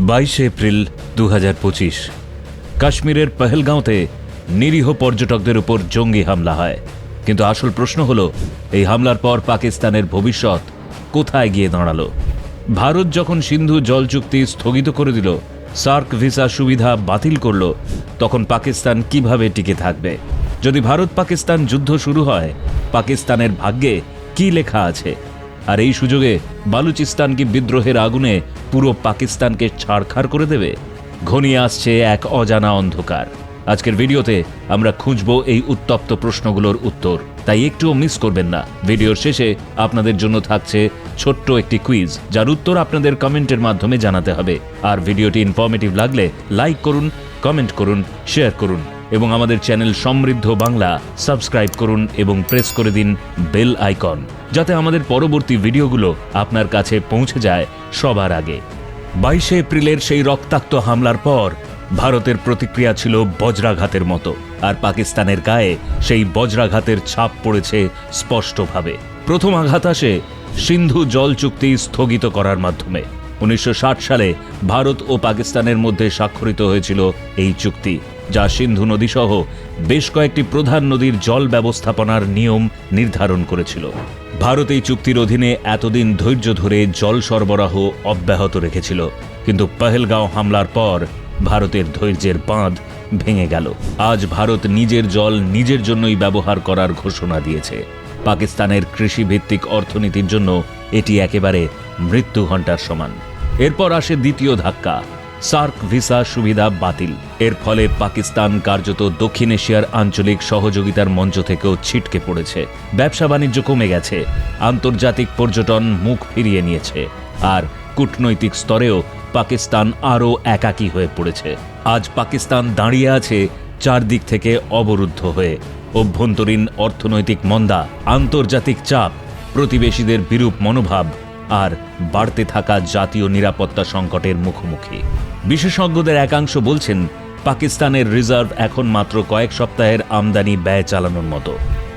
বাইশে এপ্রিল দু হাজার পঁচিশ। কাশ্মীরের পহেলগাঁওতে নিরীহ পর্যটকদের উপর জঙ্গি হামলা হয়। কিন্তু আসল প্রশ্ন হলো, এই হামলার পর পাকিস্তানের ভবিষ্যৎ কোথায় গিয়ে দাঁড়াল? ভারত যখন সিন্ধু জল চুক্তি স্থগিত করে দিল, সার্ক ভিসা সুবিধা বাতিল করল, তখন পাকিস্তান কীভাবে টিকে থাকবে? যদি ভারত পাকিস্তান যুদ্ধ শুরু হয়, পাকিস্তানের ভাগ্যে কি লেখা আছে? আর এই সুযোগে বালুচিস্তান কি বিদ্রোহের আগুনে পুরো পাকিস্তানকে ছাড়খাড় করে দেবে। ঘনিয়ে আসছে এক অজানা অন্ধকার। আজকের ভিডিওতে আমরা খুঁজব এই উত্তপ্ত প্রশ্নগুলোর উত্তর। তাই একটুও মিস করবেন না। ভিডিওর শেষে আপনাদের জন্য থাকছে ছোট্ট একটি কুইজ, যার উত্তর আপনাদের কমেন্টের মাধ্যমে জানাতে হবে। আর ভিডিওটি ইনফরমেটিভ লাগলে লাইক করুন কমেন্ট করুন শেয়ার করুন। এবং আমাদের চ্যানেল সমৃদ্ধ বাংলা সাবস্ক্রাইব করুন এবং প্রেস করে দিন বেল আইকন, যাতে আমাদের পরবর্তী ভিডিওগুলো আপনার কাছে পৌঁছে যায় সবার আগে। বাইশে এপ্রিলের সেই রক্তাক্ত হামলার পর ভারতের প্রতিক্রিয়া ছিল বজ্রাঘাতের মতো, আর পাকিস্তানের গায়ে সেই বজ্রাঘাতের ছাপ পড়েছে স্পষ্টভাবে। প্রথম আঘাত আসে সিন্ধু জল চুক্তি স্থগিত করার মাধ্যমে। উনিশশো ষাট সালে ভারত ও পাকিস্তানের মধ্যে স্বাক্ষরিত হয়েছিল এই চুক্তি, যা সিন্ধু নদীসহ বেশ কয়েকটি প্রধান নদীর জল ব্যবস্থাপনার নিয়ম নির্ধারণ করেছিল। ভারত এই চুক্তির অধীনে এতদিন ধৈর্য ধরে জল সরবরাহ অব্যাহত রেখেছিল, কিন্তু পহেলগাঁও হামলার পর ভারতের ধৈর্যের বাঁধ ভেঙে গেল। আজ ভারত নিজের জল নিজের জন্যই ব্যবহার করার ঘোষণা দিয়েছে। পাকিস্তানের কৃষিভিত্তিক অর্থনীতির জন্য এটি একেবারে মৃত্যু ঘণ্টার সমান। এরপর আসে দ্বিতীয় ধাক্কা। সার্ক ভিসা সুবিধা বাতিল। এর ফলে পাকিস্তান কার্যত দক্ষিণ এশিয়ার আঞ্চলিক সহযোগিতার মঞ্চ থেকেও ছিটকে পড়েছে। ব্যবসা বাণিজ্য কমে গেছে। আন্তর্জাতিক পর্যটন মুখ ফিরিয়ে নিয়েছে। আর কূটনৈতিক স্তরেও পাকিস্তান আরও একাকী হয়ে পড়েছে। আজ পাকিস্তান দাঁড়িয়ে আছে চারদিক থেকে অবরুদ্ধ হয়ে। অভ্যন্তরীণ অর্থনৈতিক মন্দা, আন্তর্জাতিক চাপ, প্রতিবেশীদের বিরূপ মনোভাব আর বাড়তে থাকা জাতীয় নিরাপত্তা সংকটের মুখোমুখি। বিশেষজ্ঞদের একাংশ বলছেন, পাকিস্তানের রিজার্ভ এখন মাত্র কয়েক সপ্তাহের আমদানি ব্যয় চালানোর মতো।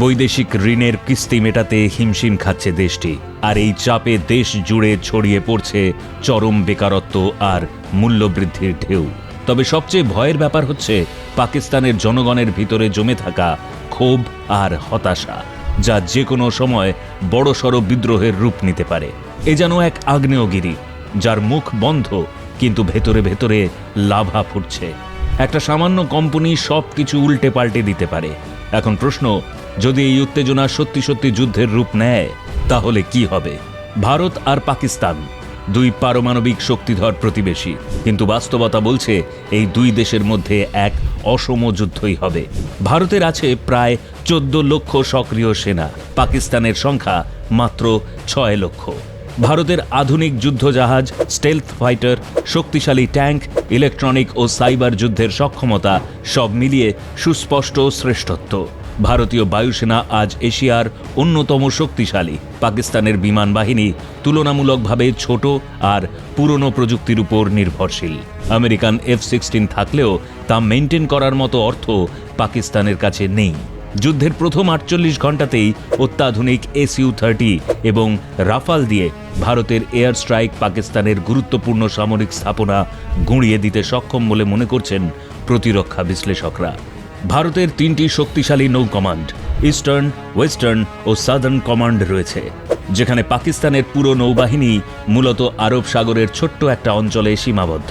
বৈদেশিক ঋণের কিস্তি মেটাতে হিমশিম খাচ্ছে দেশটি, আর এই চাপে দেশ জুড়ে ছড়িয়ে পড়ছে চরম বেকারত্ব আর মূল্যবৃদ্ধির ঢেউ। তবে সবচেয়ে ভয়ের ব্যাপার হচ্ছে, পাকিস্তানের জনগণের ভিতরে জমে থাকা ক্ষোভ আর হতাশা, যা যে কোনো সময় বড়সড় বিদ্রোহের রূপ নিতে পারে। এ যেন এক আগ্নেয়গিরি, যার মুখ বন্ধ, কিন্তু ভেতরে ভেতরে লাভা ফুটছে। একটা সামান্য কোম্পানি সব কিছু উল্টে পাল্টে দিতে পারে। এখন প্রশ্ন, যদি এই উত্তেজনা সত্যি সত্যি যুদ্ধের রূপ নেয়, তাহলে কি হবে? ভারত আর পাকিস্তান, দুই পারমাণবিক শক্তিধর প্রতিবেশী, কিন্তু বাস্তবতা বলছে এই দুই দেশের মধ্যে এক অসম যুদ্ধই হবে। ভারতের আছে প্রায় চোদ্দ লক্ষ সক্রিয় সেনা, পাকিস্তানের সংখ্যা মাত্র ছয় লক্ষ। ভারতের আধুনিক যুদ্ধজাহাজ স্টেলথ ফাইটার শক্তিশালী ট্যাঙ্ক ইলেকট্রনিক ও সাইবার যুদ্ধের সক্ষমতা সব মিলিয়ে সুস্পষ্ট শ্রেষ্ঠত্ব। ভারতীয় বায়ুসেনা আজ এশিয়ার অন্যতম শক্তিশালী। পাকিস্তানের বিমান বাহিনী তুলনামূলকভাবে ছোট আর পুরনো প্রযুক্তির উপর নির্ভরশীল। আমেরিকান এফ সিক্সটিন থাকলেও তা মেনটেন করার মতো অর্থ পাকিস্তানের কাছে নেই। যুদ্ধের প্রথম আটচল্লিশ ঘন্টাতেই অত্যাধুনিক এসইউ থার্টি এবং রাফাল দিয়ে ভারতের এয়ার স্ট্রাইক পাকিস্তানের গুরুত্বপূর্ণ সামরিক স্থাপনা গুঁড়িয়ে দিতে সক্ষম বলে মনে করছেন প্রতিরক্ষা বিশ্লেষকরা। ভারতের তিনটি শক্তিশালী নৌ কমান্ড ইস্টার্ন, ওয়েস্টার্ন ও সাদার্ন কমান্ড রয়েছে, যেখানে পাকিস্তানের পুরো নৌবাহিনী মূলত আরব সাগরের ছোট্ট একটা অঞ্চলে সীমাবদ্ধ।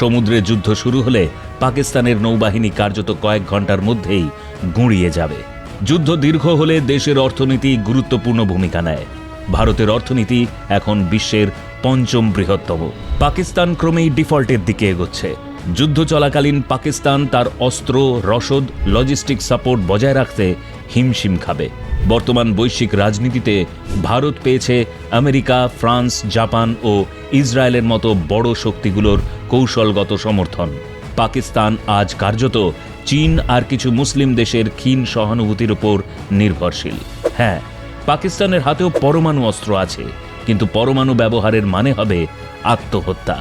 সমুদ্রে যুদ্ধ শুরু হলে পাকিস্তানের নৌবাহিনী কার্যত কয়েক ঘণ্টার মধ্যেই গুঁড়িয়ে যাবে। যুদ্ধ দীর্ঘ হলে দেশের অর্থনীতি গুরুত্বপূর্ণ ভূমিকা নেয়। ভারতের অর্থনীতি এখন বিশ্বের পঞ্চম বৃহত্তম। পাকিস্তান ক্রমেই ডিফল্টের দিকে এগোচ্ছে। যুদ্ধ চলাকালীন পাকিস্তান তার অস্ত্র, রসদ, লজিস্টিক সাপোর্ট বজায় রাখতে হিমশিম খাবে। বর্তমান বৈশ্বিক রাজনীতিতে ভারত পেয়েছে আমেরিকা, ফ্রান্স, জাপান ও ইসরায়েলের মতো বড় শক্তিগুলোর কৌশলগত সমর্থন। পাকিস্তান আজ কার্যত চীন আর কিছু মুসলিম দেশের ক্ষীণ সহানুভূতির উপর নির্ভরশীল। হ্যাঁ পাকিস্তানের হাতেও পরমাণু অস্ত্র আছে, কিন্তু পরমাণু ব্যবহারের মানে হবে আত্মহত্যা।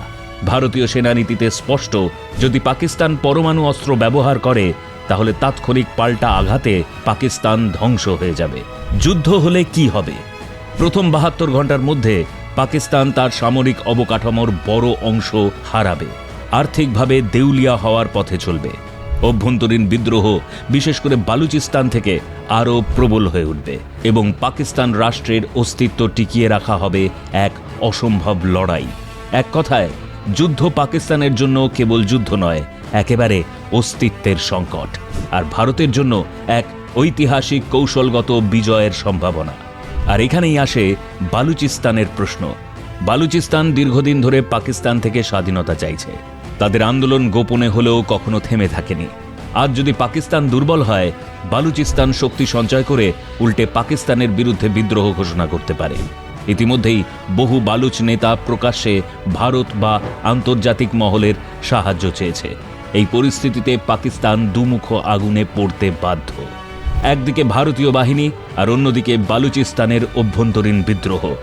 ভারতীয় সেনানীতিতে স্পষ্ট, যদি পাকিস্তান পরমাণু অস্ত্র ব্যবহার করে, তাহলে তাৎক্ষণিক পাল্টা আঘাতে পাকিস্তান ধ্বংস হয়ে যাবে। যুদ্ধ হলে কি হবে? প্রথম বাহাত্তর ঘণ্টার মধ্যে পাকিস্তান তার সামরিক অবকাঠামোর বড় অংশ হারাবে। আর্থিকভাবে দেউলিয়া হওয়ার পথে চলবে। অভ্যন্তরীণ বিদ্রোহ, বিশেষ করে বালুচিস্তান থেকে, আরও প্রবল হয়ে উঠবে এবং পাকিস্তান রাষ্ট্রের অস্তিত্ব টিকিয়ে রাখা হবে এক অসম্ভব লড়াই। এক কথায়, যুদ্ধ পাকিস্তানের জন্য কেবল যুদ্ধ নয়, একেবারে অস্তিত্বের সংকট, আর ভারতের জন্য এক ঐতিহাসিক কৌশলগত বিজয়ের সম্ভাবনা। আর এখানেই আসে বালুচিস্তানের প্রশ্ন। বালুচিস্তান দীর্ঘদিন ধরে পাকিস্তান থেকে স্বাধীনতা চাইছে। তাদের আন্দোলন গোপনে হলেও কখনো থেমে থাকেনি। আজ যদি পাকিস্তান দুর্বল হয়, বালুচিস্তান শক্তি সঞ্চয় করে উল্টে পাকিস্তানের বিরুদ্ধে বিদ্রোহ ঘোষণা করতে পারে। ইতিমধ্যেই বহু বালুচ নেতা প্রকাশ্যে ভারত বা আন্তর্জাতিক মহলের সাহায্য চেয়েছে। এই পরিস্থিতিতে পাকিস্তান দুমুখ আগুনে পড়তে বাধ্য। একদিকে ভারতীয় বাহিনী আর অন্যদিকে বালুচিস্তানের অভ্যন্তরীণ বিদ্রোহ।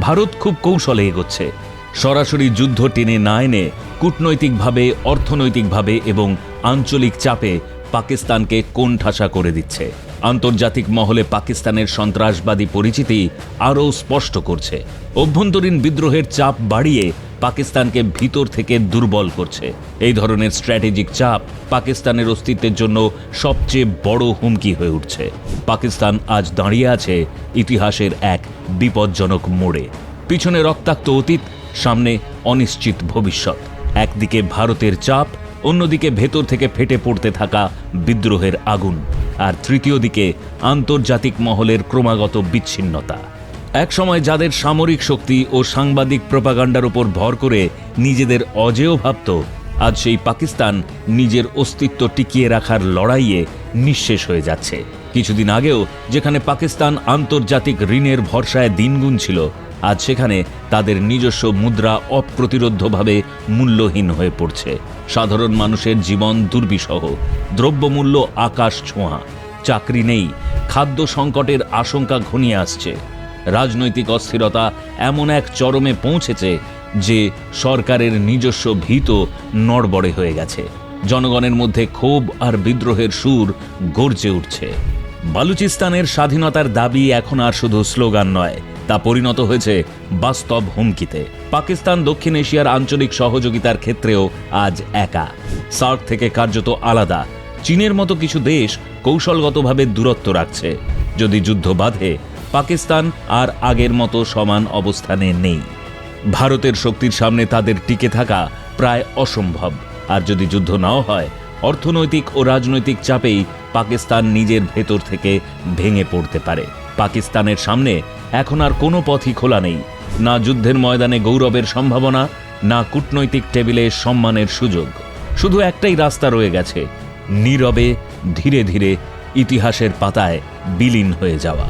ভারত খুব কৌশলে এগোচ্ছে। সরাসরি যুদ্ধ টেনে না এনে কূটনৈতিকভাবে, অর্থনৈতিকভাবে এবং আঞ্চলিক চাপে পাকিস্তানকে কোণঠাসা করে দিচ্ছে। আন্তর্জাতিক মহলে পাকিস্তানের সন্ত্রাসবাদী পরিচিতি আরও স্পষ্ট করছে। অভ্যন্তরীণ বিদ্রোহের চাপ বাড়িয়ে পাকিস্তানকে ভিতর থেকে দুর্বল করছে। এই ধরনের স্ট্র্যাটেজিক চাপ পাকিস্তানের অস্তিত্বের জন্য সবচেয়ে বড় হুমকি হয়ে উঠছে। পাকিস্তান আজ দাঁড়িয়ে আছে ইতিহাসের এক বিপজ্জনক মোড়ে। পিছনে রক্তাক্ত অতীত সামনে অনিশ্চিত ভবিষ্যৎ। একদিকে ভারতের চাপ, অন্যদিকে ভেতর থেকে ফেটে পড়তে থাকা বিদ্রোহের আগুন। আর তৃতীয় দিকে আন্তর্জাতিক মহলের ক্রমাগত বিচ্ছিন্নতা। একসময় যাদের সামরিক শক্তি ও সাংবাদিক প্রপাগান্ডার উপর ভর করে নিজেদের অজেয় ভাবত, আজ সেই পাকিস্তান নিজের অস্তিত্ব টিকিয়ে রাখার লড়াইয়ে নিঃশেষ হয়ে যাচ্ছে। কিছুদিন আগেও যেখানে পাকিস্তান আন্তর্জাতিক ঋণের ভরসায় দিন গুনছিল আজ সেখানে তাদের নিজস্ব মুদ্রা অপ্রতিরোধ্যভাবে মূল্যহীন হয়ে পড়ছে। সাধারণ মানুষের জীবন দুর্বিষহ। দ্রব্যমূল্য আকাশ ছোঁয়া। চাকরি নেই। খাদ্য সংকটের আশঙ্কা ঘনিয়ে আসছে। রাজনৈতিক অস্থিরতা এমন এক চরমে পৌঁছেছে যে সরকারের নিজস্ব ভীত নড়বড়ে হয়ে গেছে। জনগণের মধ্যে ক্ষোভ আর বিদ্রোহের সুর গর্জে উঠছে। বালুচিস্তানের স্বাধীনতার দাবি এখন আর শুধু স্লোগান নয় তা পরিণত হয়েছে বাস্তব হুমকিতে। পাকিস্তান দক্ষিণ এশিয়ার আঞ্চলিক সহযোগিতার ক্ষেত্রেও আজ একা। সার্ক থেকে কার্যত আলাদা। চীনের মতো কিছু দেশ কৌশলগতভাবে দূরত্ব রাখছে। যদি যুদ্ধ বাধে, পাকিস্তান আর আগের মতো সমান অবস্থানে নেই। ভারতের শক্তির সামনে তাদের টিকে থাকা প্রায় অসম্ভব। আর যদি যুদ্ধ নাও হয়, অর্থনৈতিক ও রাজনৈতিক চাপেই পাকিস্তান নিজের ভেতর থেকে ভেঙে পড়তে পারে। পাকিস্তানের সামনে এখন আর কোনো পথই খোলা নেই। না যুদ্ধের ময়দানে গৌরবের সম্ভাবনা, না কূটনৈতিক টেবিলে সম্মানের সুযোগ। শুধু একটাই রাস্তা রয়ে গেছে, নীরবে, ধীরে ধীরে ইতিহাসের পাতায় বিলীন হয়ে যাওয়া।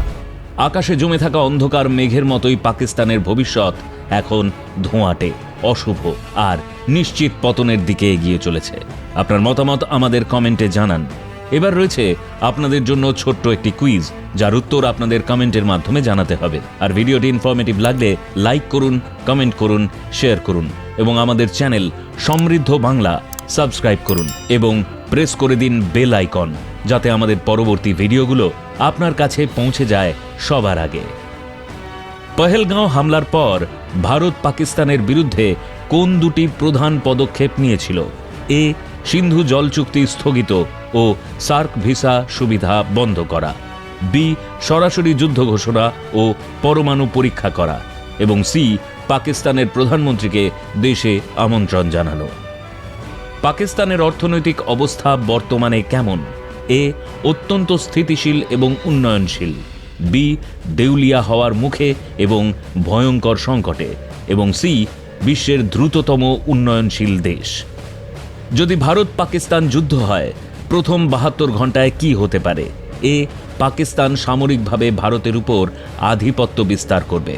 আকাশে জমে থাকা অন্ধকার মেঘের মতোই পাকিস্তানের ভবিষ্যৎ এখন ধোঁয়াটে, অশুভ আর নিশ্চিত পতনের দিকে এগিয়ে চলেছে। আপনার মতামত আমাদের কমেন্টে জানান। এবার রয়েছে আপনাদের জন্য ছোট্ট একটি কুইজ যার উত্তর আপনাদের কমেন্টের মাধ্যমে জানাতে হবে। আর ভিডিওটি ইনফরমেটিভ লাগলে লাইক করুন কমেন্ট করুন শেয়ার করুন, এবং আমাদের চ্যানেল সমৃদ্ধ বাংলা সাবস্ক্রাইব করুন, এবং প্রেস করে দিন বেল আইকন যাতে আমাদের পরবর্তী ভিডিওগুলো আপনার কাছে পৌঁছে যায় সবার আগে। পহেলগাঁও হামলার পর ভারত পাকিস্তানের বিরুদ্ধে কোন দুটি প্রধান পদক্ষেপ নিয়েছিল? এ সিন্ধু জল চুক্তি স্থগিত ও সার্ক ভিসা সুবিধা বন্ধ করা। বি, সরাসরি যুদ্ধ ঘোষণা ও পরমাণু পরীক্ষা করা এবং সি, পাকিস্তানের প্রধানমন্ত্রীকে দেশে আমন্ত্রণ জানানো। পাকিস্তানের অর্থনৈতিক অবস্থা বর্তমানে কেমন? এ, অত্যন্ত স্থিতিশীল এবং উন্নয়নশীল। বি, দেউলিয়া হওয়ার মুখে এবং ভয়ঙ্কর সংকটে। এবং সি, বিশ্বের দ্রুততম উন্নয়নশীল দেশ। যদি ভারত পাকিস্তান যুদ্ধ হয়, প্রথম বাহাত্তর ঘন্টায় কি হতে পারে? এ, পাকিস্তান সামরিকভাবে ভারতের উপর আধিপত্য বিস্তার করবে।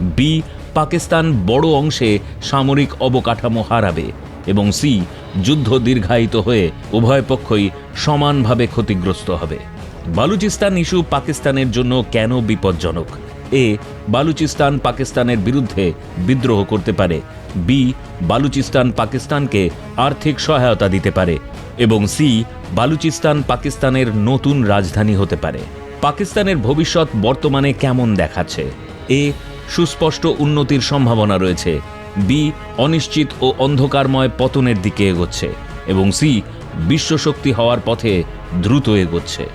বি, পাকিস্তান বড় অংশে সামরিক অবকাঠামো হারাবে। এবং সি, যুদ্ধ দীর্ঘায়িত হয়ে উভয় পক্ষই সমানভাবে ক্ষতিগ্রস্ত হবে। বালুচিস্তান ইস্যু পাকিস্তানের জন্য কেন বিপজ্জনক? এ, বালুচিস্তান পাকিস্তানের বিরুদ্ধে বিদ্রোহ করতে পারে বি, বালুচিস্তান পাকিস্তানকে আর্থিক সহায়তা দিতে পারে এবং সি, বালুচিস্তান পাকিস্তানের নতুন রাজধানী হতে পারে। পাকিস্তানের ভবিষ্যৎ বর্তমানে কেমন দেখাচ্ছে? এ, সুস্পষ্ট উন্নতির সম্ভাবনা রয়েছে। বি, অনিশ্চিত ও অন্ধকারময় পতনের দিকে এগোচ্ছে এবং সি, বিশ্বশক্তি হওয়ার পথে দ্রুত এগোচ্ছে।